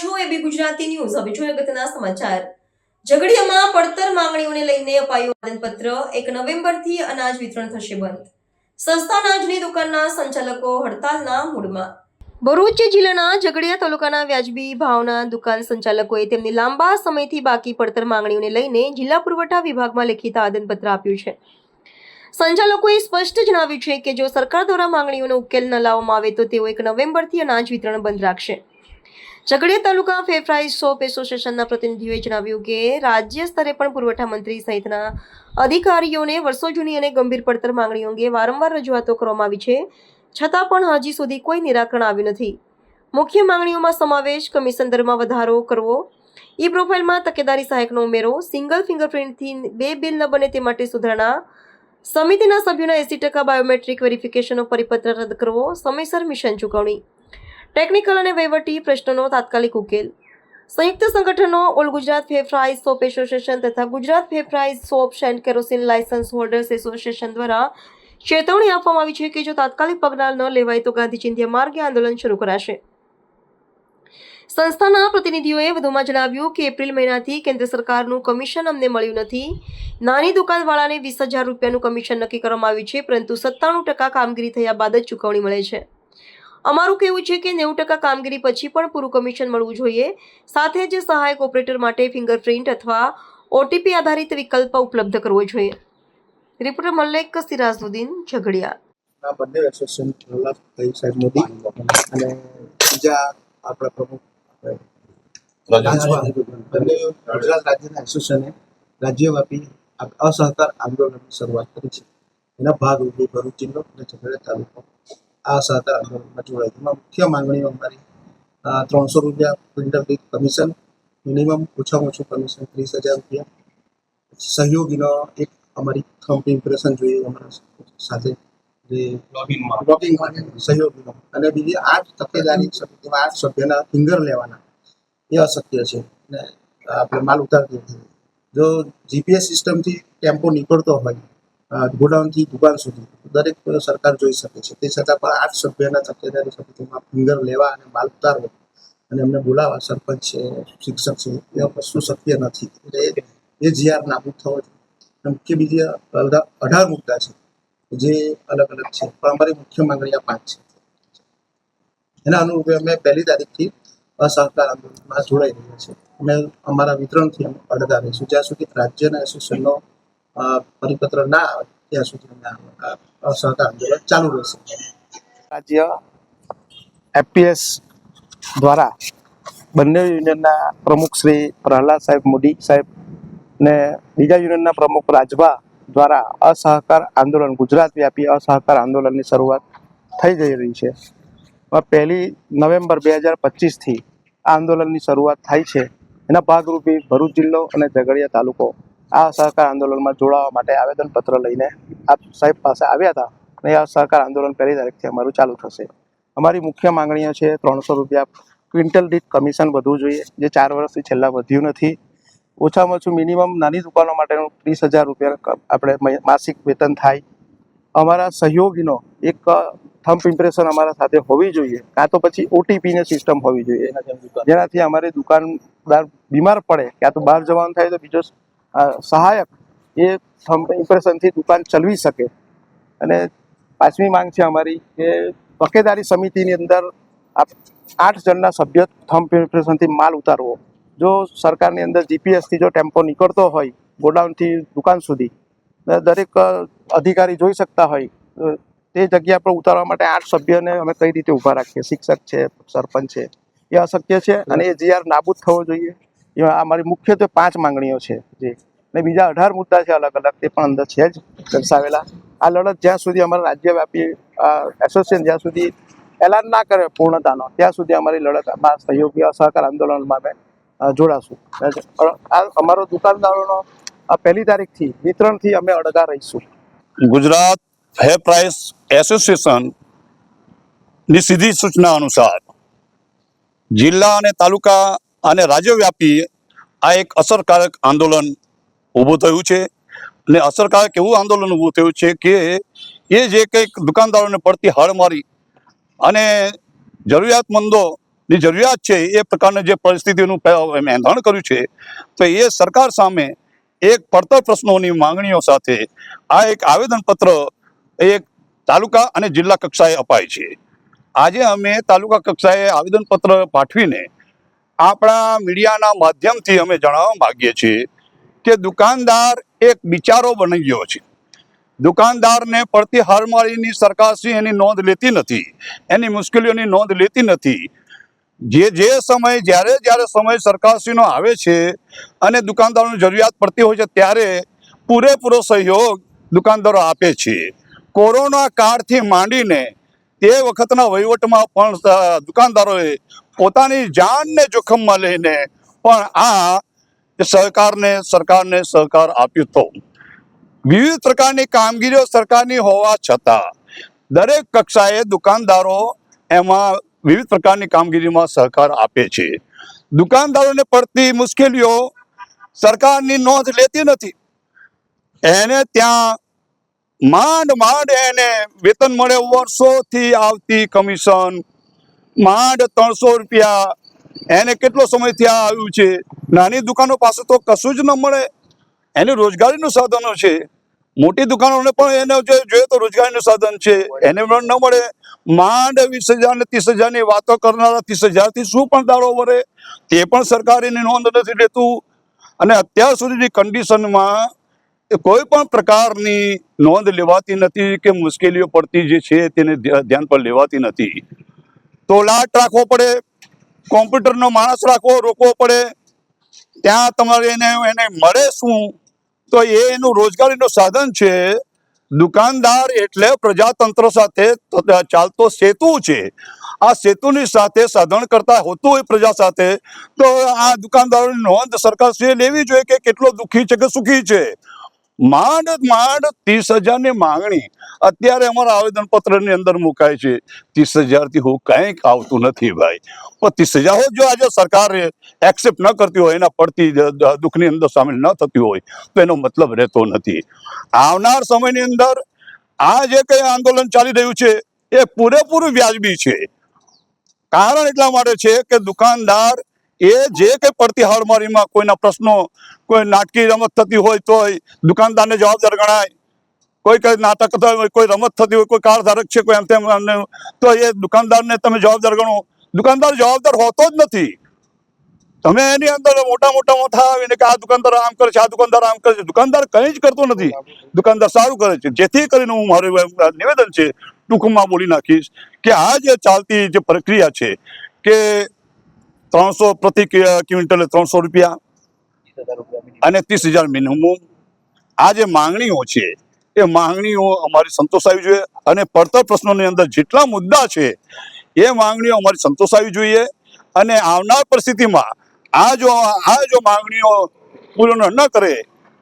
છો એબી ગુજરાતી ન્યૂઝ હવે જોઈએ અગત્યના સમાચાર. ઝઘડિયામાં પડતર માંગણીઓને લઈને અપાયું આવેદનપત્ર. એક નવેમ્બરથી અનાજ વિતરણ થશે બંધ. સસ્તા અનાજની દુકાનના સંચાલકો હડતાલના મૂડમાં. ભરૂચ જિલ્લાના ઝઘડિયા તાલુકાના વ્યાજબી ભાવના દુકાન સંચાલકોએ તેમની લાંબા સમયથી બાકી પડતર માંગણીઓને લઈને જિલ્લા પુરવઠા વિભાગમાં લેખિત આવેદનપત્ર આપ્યું છે. સંચાલકોએ સ્પષ્ટ જણાવ્યું છે કે જો સરકાર દ્વારા માંગણીઓનો ઉકેલ ન લાવવામાં આવે તો તેઓ એક નવેમ્બરથી અનાજ વિતરણ બંધ રાખશે. ઝઘડિયા તાલુકા ફેફરાઈ શોપ એસોસિએશનના પ્રતિનિધિઓએ જણાવ્યું કે રાજ્ય સ્તરે પણ પુરવઠા મંત્રી સહિતના અધિકારીઓને વર્ષો જૂની અને ગંભીર પડતર માંગણીઓ અંગે વારંવાર રજૂઆતો કરવામાં આવી છે. છતાં પણ હજી સુધી કોઈ નિરાકરણ આવ્યું નથી. મુખ્ય માંગણીઓમાં સમાવેશ કમિશન દરમાં વધારો કરવો, ઈ પ્રોફાઇલમાં તકેદારી સહાયકનો ઉમેરો, સિંગલ ફિંગરપ્રિન્ટથી બે બિલ ન બને તે માટે સુધારણા, સમિતિના સભ્યોના એસી ટકા બાયોમેટ્રિક વેરિફિકેશનનો પરિપત્ર રદ કરવો, સમયસર મિશન ચૂકવણી. ટેકનિકલ અને વહીવટી પ્રશ્નોનો તાત્કાલિક ઉકેલ. સંયુક્ત સંગઠનો, all Gujarat fair price shop association તથા Gujarat fair price shop and kerosene licence holders association દ્વારા ચેતવણી આપવામાં આવી છે કે જો તાત્કાલિક પગલાં ન લેવાય તો ગાંધી ચિંધ્યા માર્ગે આંદોલન શરૂ કરાશે. સંસ્થાના પ્રતિનિધિઓએ વધુમાં જણાવ્યું કે એપ્રિલ મહિનાથી કેન્દ્ર સરકારનું કમિશન અમને મળ્યું નથી. નાની દુકાનવાળાને વીસ હજાર રૂપિયાનું કમિશન નક્કી કરવામાં આવ્યું છે, પરંતુ સત્તાણું ટકા કામગીરી થયા બાદ જ ચૂકવણી મળે છે. અમારું કહેવું છે કે નેવું ટકા કામગીરી પછી પણ પૂરું કમિશન મળવું જોઈએ. સાથે જ સહાયક ઓપરેટર માટે ફિંગરપ્રિન્ટ અથવા ઓટીપી આધારિત વિકલ્પ ઉપલબ્ધ કરવો જોઈએ. રિપોર્ટર મલ્લેક સિરાજુદ્દીન ઝઘડિયા બંને એસોસિએશન પ્રહલાદભાઈ સાહેબ મોદી અને બીજા આપણા પ્રમુખ બંને ગુજરાત રાજ્યના એસોસિએશને રાજ્યવ્યાપી અસહકાર આંદોલનની શરૂઆત કરી છે. એના ભાગરૂપે ભરૂચ જિલ્લો અને ઝઘડિયા તાલુકો આ સહકાર આંદોલનમાં જોડાય એમાં મુખ્ય માંગણીઓ અમારી ત્રણસો રૂપિયા ક્વિન્ટલ દીઠ કમિશન મિનિમમ ઓછામાં ઓછું કમિશન ત્રીસ હજાર રૂપિયા. સહયોગીનો એક અમારી થમ્પ ઇમ્પ્રેશન જોઈએ અમારા સાથે. જે સહયોગીનો. અને બીજી આઠ તકેદારી સમિતિમાં આઠ સભ્યના ફિંગર લેવાના. એ અશક્ય છે. અને આપણે માલ ઉતારતી જો જીપીએસ સિસ્ટમથી ટેમ્પો નીકળતો હોય ગોડાઉનથી દુકાન સુધી દરેક સરકાર જોઈ શકે છે. તે છતાં પણ આઠ સભ્યના તકેદારી સમિતિમાં ફિંગર લેવા અને માલ ઉતારવો અને એમને બોલાવવા સરપંચ છે, શિક્ષક છે, એ વસ્તુ શક્ય નથી. એટલે એ- જીઆર નાબૂદ થવો જોઈએ. મુખ્ય બીજી અઢાર મુદ્દા છે જે અલગ અલગ છે. પણ અમારી મુખ્ય માંગણી આ પાંચ છે. એના અનુરૂપે અમે પહેલી તારીખથી અસહકાર આંદોલનમાં જોડાઈ રહ્યા છે અમે અમારા વિતરણથી અમે અડગા રહીશું. જ્યાં સુધી રાજ્યના એસોસિએશનનો પરિપત્ર ના ત્યાં સુધી અમે આંદોલન ચાલુ રહેશે. રાજ્ય એપીએસ દ્વારા બંને યુનિયનના પ્રમુખ શ્રી પ્રહલાદ સાહેબ મોદી સાહેબ ને બીજા યુનિયનના પ્રમુખ રાજભા દ્વારા અસહકાર આંદોલન, ગુજરાત વ્યાપી અસહકાર આંદોલનની શરૂઆત થઈ જઈ રહી છે. પહેલી નવેમ્બર બે હજાર પચીસથી આ આંદોલનની શરૂઆત થાય છે. એના ભાગરૂપે ભરૂચ જિલ્લો અને ઝઘડિયા તાલુકો આ સહકાર આંદોલનમાં જોડાવા માટે આવેદનપત્ર લઈને આપ સાહેબ પાસે આવ્યા હતા અને આ સહકાર આંદોલન પહેલી તારીખથી અમારું ચાલુ થશે. અમારી મુખ્ય માંગણીઓ છે ત્રણસો રૂપિયા ક્વિન્ટલ દીઠ કમિશન વધવું જોઈએ, જે ચાર વર્ષથી છેલ્લા વધ્યું નથી. ઓછામાં ઓછું મિનિમમ નાની દુકાનો માટેનું ત્રીસ હજાર રૂપિયા આપણે માસિક વેતન થાય. અમારા સહયોગીનો એક થમ્પ ઇમ્પ્રેશન અમારા સાથે હોવી જોઈએ, કાં તો પછી ઓટીપીની સિસ્ટમ હોવી જોઈએ. જેનાથી અમારી દુકાનદાર બીમાર પડે, ક્યાં તો બહાર જવાનું થાય તો બીજો સહાયક એ થમ્પ ઇમ્પ્રેશનથી દુકાન ચલવી શકે. અને પાંચમી માંગ છે અમારી કે તકેદારી સમિતિની અંદર આપ આઠ જણના સભ્ય થમ્પ ઇમ્પ્રેશનથી માલ ઉતારવો. જો સરકારની અંદર જીપીએસથી જો ટેમ્પો નીકળતો હોય, ગોડાઉનથી દુકાન સુધી દરેક અધિકારી જોઈ શકતા હોય તે જગ્યા પર ઉતારવા માટે આઠ સભ્યને અમે કઈ રીતે ઊભા રાખીએ? શિક્ષક છે, સરપંચ છે, એ અશક્ય છે અને એ જીઆર નાબૂદ થવો જોઈએ. એ અમારી મુખ્યત્વે પાંચ માંગણીઓ છે, જે. અને બીજા અઢાર મુદ્દા છે અલગ અલગ, તે પણ અંદર છે જ દર્શાવેલા. આ લડત જ્યાં સુધી અમારા રાજ્યવ્યાપી એસોસિએશન જ્યાં સુધી એલાન ના કરે પૂર્ણતાનો, ત્યાં સુધી અમારી લડત, અમારા સહયોગી સહકાર આંદોલનમાં અમે જોડાશું. આ અમારો દુકાનદારોનો પહેલી તારીખથી, વિતરણથી અમે અડગા રહીશું. ગુજરાત ફેર પ્રાઇસ એસોસિએશનની સીધી સૂચના અનુસાર જિલ્લા અને તાલુકા અને રાજ્યવ્યાપી આ એક અસરકારક આંદોલન ઊભું થયું છે. અને અસરકારક એવું આંદોલન ઊભું થયું છે કે એ જે કંઈક દુકાનદારોને પડતી હાડમારી અને જરૂરિયાતમંદોની જરૂરિયાત છે એ પ્રકારની જે પરિસ્થિતિનું એંધાણ કર્યું છે, તો એ સરકાર સામે એક પડતર પ્રશ્નોની માંગણીઓ સાથે આ એક આવેદનપત્ર એક તાલુકા અને જિલ્લા કક્ષાએ અપાય છે. આજે અમે તાલુકા કક્ષાએ આવેદનપત્ર પાઠવીને આપણા મીડિયાના માધ્યમથી અમે જણાવવા માગીએ છીએ કે દુકાનદાર એક બિચારો બની ગયો છે. દુકાનદારને પડતી હારમાળીની સરકારશ્રી એની નોંધ લેતી નથી, એની મુશ્કેલીઓની નોંધ લેતી નથી. જે જે સમય, જ્યારે જ્યારે સમય સરકારશ્રીનો આવે છે અને દુકાનદારોની જરૂરિયાત પડતી હોય છે, ત્યારે પૂરેપૂરો સહયોગ દુકાનદારો આપે છે. કોરોના કાળથી માંડીને તે વખતના વહીવટમાં પણ દુકાનદારોએ પોતાની જાનને જોખમમાં લઈને પણ આ સરકારને સરકારને સહકાર આપ્યો હતો. વિવિધ પ્રકારની કામગીરીઓ સરકારની હોવા છતાં, દરેક કક્ષાએ દુકાનદારો એમાં વિવિધ પ્રકારની કામગીરીમાં સહકાર આપે છે. દુકાનદારોને પડતી મુશ્કેલીઓ સરકારની નોંધ લેતી નથી. એને ત્યાં માંડ માંડ એને વેતન મળે, વર્ષોથી આવતી કમિશન માંડ ત્રણસો રૂપિયા. એને કેટલો સમય ત્યાં આવ્યું છે? નાની દુકાનો પાસે તો કશું જ ન મળે. એને રોજગારીનું સાધનો છે. મોટી દુકાનોને પણ એને જોઈએ તો રોજગારીનું સાધન છે. એને પણ ન મળે. માંડ વીસ હજાર ને ત્રીસ હજારની વાતો કરનારા ત્રીસ હજારથી શું પણ દાડો વરે? તે પણ સરકાર એની નોંધ નથી લેતું. અને અત્યાર સુધીની કન્ડિશનમાં કોઈ પણ પ્રકારની નોંધ લેવાતી નથી કે મુશ્કેલીઓ પડતી જે છે તેને ધ્યાન પર લેવાતી નથી. તો લાટ રાખવો પડે, કોમ્પ્યુટરનો માણસ રાખવો, રોકવો પડે. ત્યાં તમારે એને એને મળે શું? તો એ એનું રોજગારીનું સાધન છે. દુકાનદાર એટલે પ્રજાતંત્ર સાથે ચાલતો સેતુ છે. આ સેતુની સાથે સાધન કરતા હોતું હોય પ્રજા સાથે, તો આ દુકાનદારોની નોંધ સરકારશ્રીએ લેવી જોઈએ કે કેટલો દુઃખી છે કે સુખી છે. માંડ માંડ, ત્રીસ હજારની માંગણી. અત્યારે અમારા આવેદન પત્રની અંદર મુકાય છે. ત્રીસ હજારથી હું કંઈક આવતું નથી ભાઈ. ત્રીસ હજાર જો આજે સરકાર એક્સેપ્ટ ન કરતી હોય, એના પડતી દુઃખની અંદર સામેલ ન થતી હોય, તો એનો મતલબ રહેતો નથી. આવનાર સમયની અંદર આ જે કંઈ આંદોલન ચાલી રહ્યું છે, એ પૂરેપૂરું વ્યાજબી છે. કારણ એટલા માટે છે કે દુકાનદાર એ જે કંઈ પડતી હાડમારીમાં કોઈના પ્રશ્નો, કોઈ નાટકી રમત થતી હોય તોય દુકાનદારને જવાબદાર ગણાય. કોઈ કઈ નાટક થતા હોય, કોઈ રમત થતી હોય, કોઈ કાર ધારક છે, કોઈ એમ તેમ તો એ દુકાનદારને તમે જવાબદાર ગણો. દુકાનદાર જવાબદાર હોતો જ નથી. તમે એની અંદર મોટા મોટા મોટા આવીને કે આ દુકાનદાર આમ કરે છે, આ દુકાનદાર આમ કરે છે, દુકાનદાર કંઈ જ કરતો નથી. દુકાનદાર સારું કરે છે. જેથી કરીને હું મારું નિવેદન છે, ટૂંકમાં બોલી નાખીશ કે આ જે ચાલતી જે પ્રક્રિયા છે કે ત્રણસો પ્રતિ ક્વિન્ટલે ત્રણસો રૂપિયા અને ત્રીસ હજાર મિનિમમ. આ જે માંગણીઓ છે, એ માંગણીઓ અમારી સંતોષાવી જોઈએ અને પડતર પ્રશ્નોની અંદર જેટલા મુદ્દા છે, એ માંગણીઓ અમારી સંતોષાવી જોઈએ અને આવનાર પરિસ્થિતિમાં આ જો આ જો માંગણીઓ પૂર્ણ ન કરે,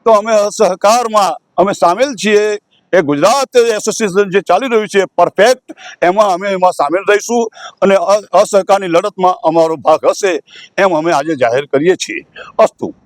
તો અમે સહકારમાં અમે સામેલ છીએ. એ ગુજરાત એસોસિએશન જે ચાલી રહ્યું છે પરફેક્ટ એમાં અમે એમાં સામેલ રહીશું અને અસહકારની લડતમાં અમારો ભાગ હશે, એમ અમે આજે જાહેર કરીએ છીએ. અસ્તુ.